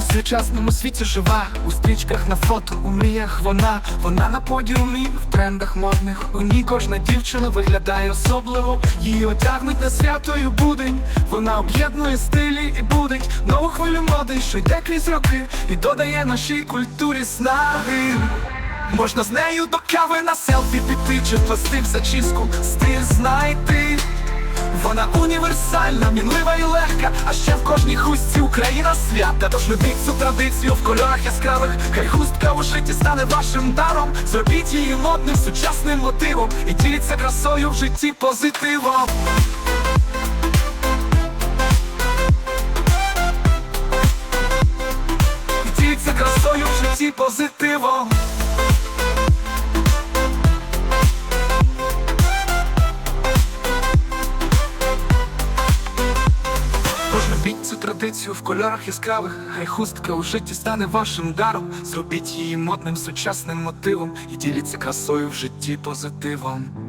сучасному світі жива. У стрічках на фото, у мріях вона. Вона на подіумі, в трендах модних. У ній кожна дівчина виглядає особливо. Її одягнуть на свято і будень. Вона об'єднує стилі і будить Нову хвилю моди, що йде крізь роки. І додає нашій культурі снаги. Можна з нею до кави на селфі піти. Чи плести в зачіску стиль знайти вона універсальна, мінлива і легка, а ще в кожній хустці Україна свята. Тож любіть цю традицію в кольорах яскравих. Хай хустка у житті стане вашим даром. Зробіть її модним сучасним мотивом і діліться красою в житті позитивом. І діліться красою в житті позитивом. Любіть цю традицію в кольорах яскравих, хай хустка у житті стане вашим даром. Зробіть її модним сучасним мотивом і діліться красою в житті позитивом.